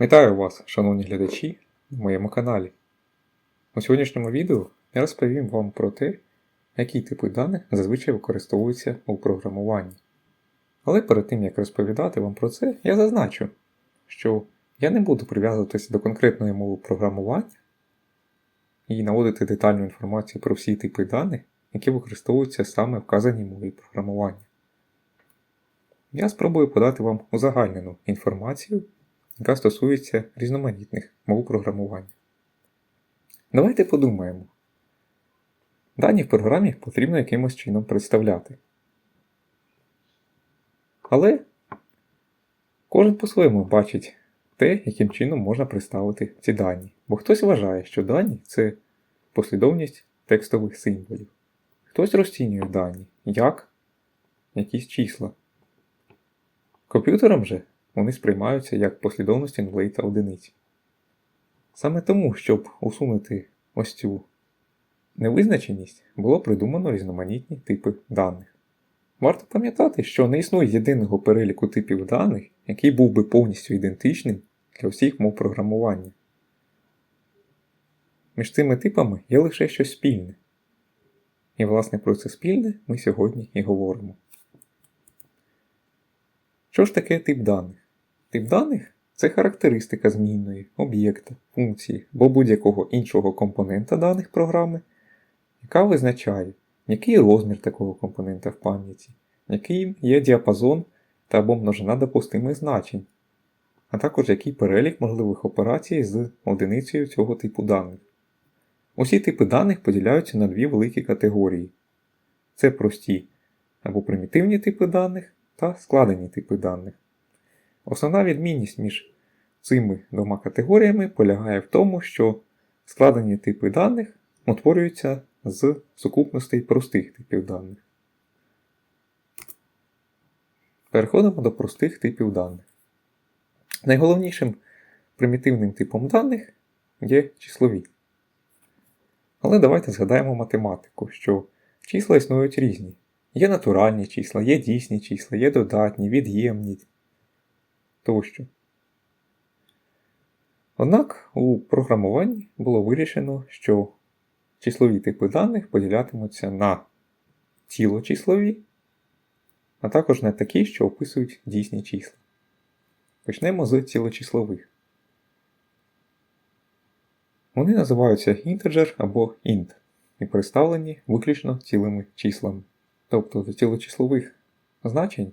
Вітаю вас, шановні глядачі, на моєму каналі. У сьогоднішньому відео я розповім вам про те, які типи даних зазвичай використовуються у програмуванні. Але перед тим як розповідати вам про це, я зазначу, що я не буду прив'язуватися до конкретної мови програмування і наводити детальну інформацію про всі типи даних, які використовуються саме вказаній мові програмування. Я спробую подати вам узагальнену інформацію яка стосується різноманітних мов програмування. Давайте подумаємо. Дані в програмі потрібно якимось чином представляти. Але кожен по-своєму бачить те, яким чином можна представити ці дані. Бо хтось вважає, що дані це послідовність текстових символів. Хтось розцінює дані як якісь числа. Комп'ютерам же вони сприймаються як послідовності нулей та одиниць. Саме тому, щоб усунути ось цю невизначеність, було придумано різноманітні типи даних. Варто пам'ятати, що не існує єдиного переліку типів даних, який був би повністю ідентичним для всіх мов програмування. Між цими типами є лише щось спільне. І, власне, про це спільне ми сьогодні і говоримо. Що ж таке тип даних? Тип даних це характеристика змінної, об'єкта, функції або будь-якого іншого компонента даних програми, яка визначає, який розмір такого компонента в пам'яті, який є діапазон та або множина допустимих значень, а також який перелік можливих операцій з одиницею цього типу даних. Усі типи даних поділяються на дві великі категорії: це прості або примітивні типи даних та складені типи даних. Основна відмінність між цими двома категоріями полягає в тому, що складені типи даних утворюються з сукупностей простих типів даних. Переходимо до простих типів даних. Найголовнішим примітивним типом даних є числові. Але давайте згадаємо математику, що числа існують різні. Є натуральні числа, є дійсні числа, є додатні, від'ємні тощо. Однак у програмуванні було вирішено, що числові типи даних поділятимуться на цілочислові, а також на такі, що описують дійсні числа. Почнемо з цілочислових. Вони називаються integer або int і представлені виключно цілими числами. Тобто до цілочислових значень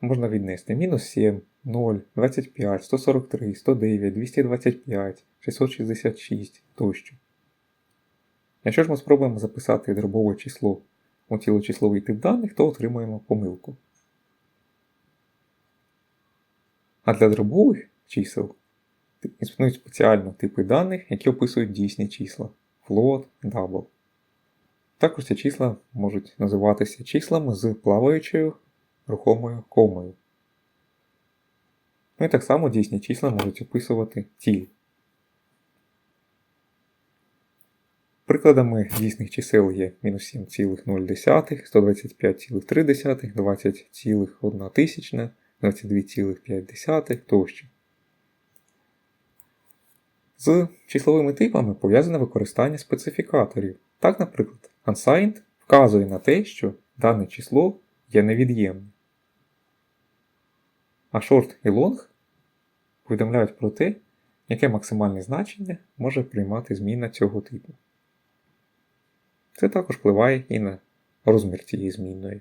можна віднести мінус 7, 0, 25, 143, 109, 225, 666 тощо. Якщо ж ми спробуємо записати дробове число у цілочисловий тип даних, то отримаємо помилку. А для дробових чисел існують спеціально типи даних, які описують дійсні числа float, double. Також ці числа можуть називатися числами з плаваючою рухомою комою. Ну і так само дійсні числа можуть описувати цілі. Прикладами дійсних чисел є мінус 7,0, 125,3, 20,1 22,5 тощо. З числовими типами пов'язане використання специфікаторів. Так, наприклад, unsigned вказує на те, що дане число є невід'ємним. А short і long повідомляють про те, яке максимальне значення може приймати зміна цього типу. Це також впливає і на розмір цієї змінної.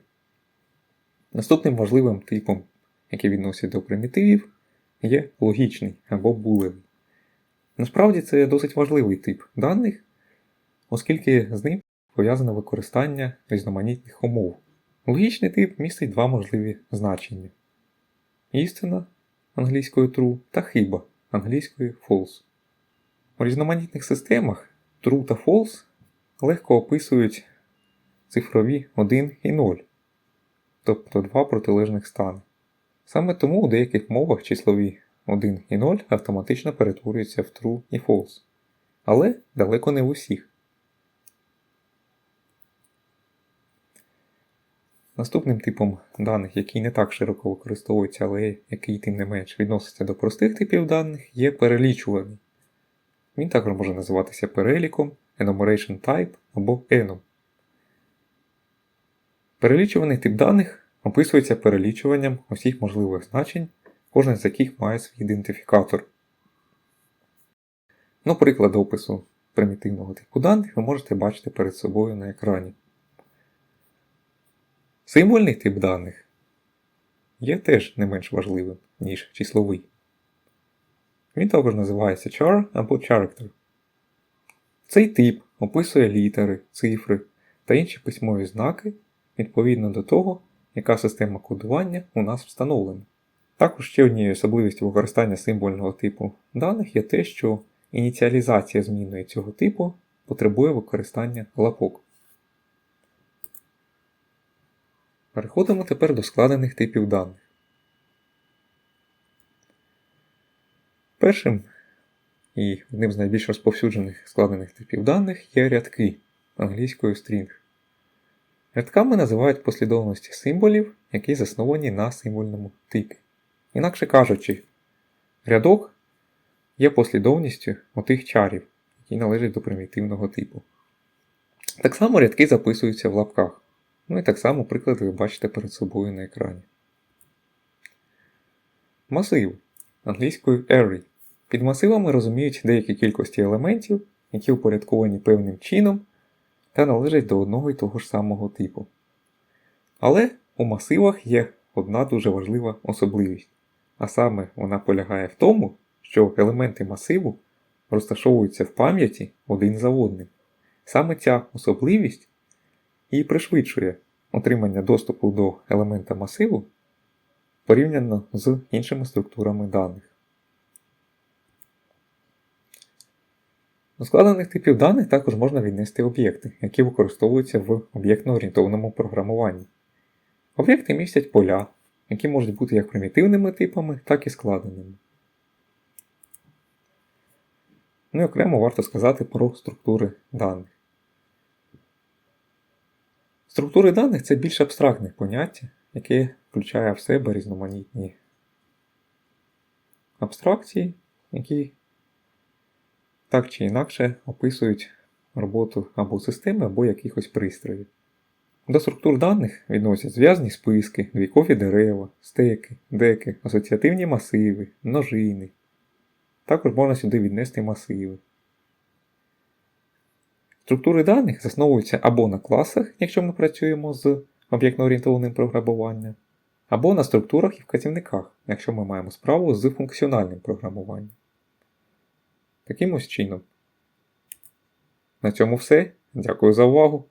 Наступним важливим типом, який відносять до примітивів, є логічний або булевий. Насправді це досить важливий тип даних, оскільки з ним пов'язане використання різноманітних умов. Логічний тип містить два можливі значення: істина англійською true та хиба англійською false. У різноманітних системах true та false легко описують цифрові 1 і 0, тобто два протилежних стани. Саме тому у деяких мовах числові 1 і 0 автоматично перетворюються в true і false. Але далеко не в усіх. Наступним типом даних, який не так широко використовується, але який тим не менш відноситься до простих типів даних, є перелічуваний. Він також може називатися переліком, enumeration type або enum. Перелічуваний тип даних описується перелічуванням усіх можливих значень, кожен з яких має свій ідентифікатор. Ну, приклад опису примітивного типу даних ви можете бачити перед собою на екрані. Символьний тип даних є теж не менш важливим, ніж числовий. Він також називається char або character. Цей тип описує літери, цифри та інші письмові знаки відповідно до того, яка система кодування у нас встановлена. Також ще однією особливістю використання символьного типу даних є те, що ініціалізація змінної цього типу потребує використання лапок. Переходимо тепер до складених типів даних. Першим і одним з найбільш розповсюджених складених типів даних є рядки англійською string. Рядками називають послідовності символів, які засновані на символьному типі. Інакше кажучи, рядок є послідовністю отих чарів, які належать до примітивного типу. Так само рядки записуються в лапках. Ну і так само приклад ви бачите перед собою на екрані. Масив англійською array. Під масивами розуміють деякі кількості елементів, які упорядковані певним чином та належать до одного і того ж самого типу. Але у масивах є одна дуже важлива особливість, а саме вона полягає в тому, що елементи масиву розташовуються в пам'яті один за одним. Саме ця особливість і пришвидшує отримання доступу до елемента масиву порівняно з іншими структурами даних. До складених типів даних також можна віднести об'єкти, які використовуються в об'єктно-орієнтовному програмуванні. Об'єкти містять поля, які можуть бути як примітивними типами, так і складеними. Ну і окремо варто сказати про структури даних. Структури даних це більш абстрактне поняття, яке включає в себе різноманітні абстракції, які так чи інакше описують роботу або системи, або якихось пристроїв. До структур даних відносять зв'язні списки, двійкові дерева, стеки, деки, асоціативні масиви, множини. Також можна сюди віднести масиви. Структури даних засновуються або на класах, якщо ми працюємо з об'єктно-орієнтованим програмуванням, або на структурах і вказівниках, якщо ми маємо справу з функціональним програмуванням. Таким ось чином. На цьому все. Дякую за увагу!